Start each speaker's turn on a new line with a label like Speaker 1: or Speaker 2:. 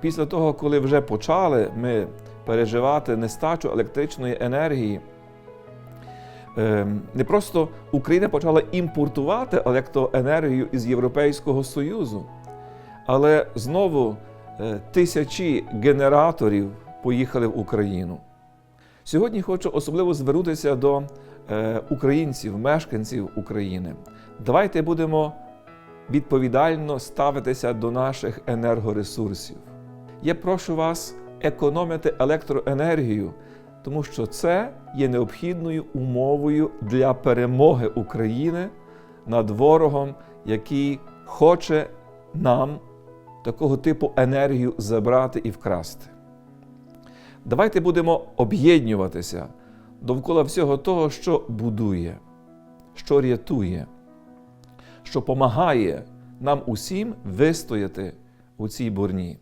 Speaker 1: Після того, коли вже почали ми переживати нестачу електричної енергії, ем, не просто Україна почала імпортувати електроенергію із Європейського Союзу, але знову е, тисячі генераторів поїхали в Україну. Сьогодні хочу особливо звернутися до е, українців, мешканців України. Давайте будемо відповідально ставитися до наших енергоресурсів. Я прошу вас економити електроенергію, тому що це є необхідною умовою для перемоги України над ворогом, який хоче нам такого типу енергію забрати і вкрасти. Давайте будемо об'єднуватися довкола всього того, що будує, що рятує, що допомагає нам усім вистояти у цій бурні.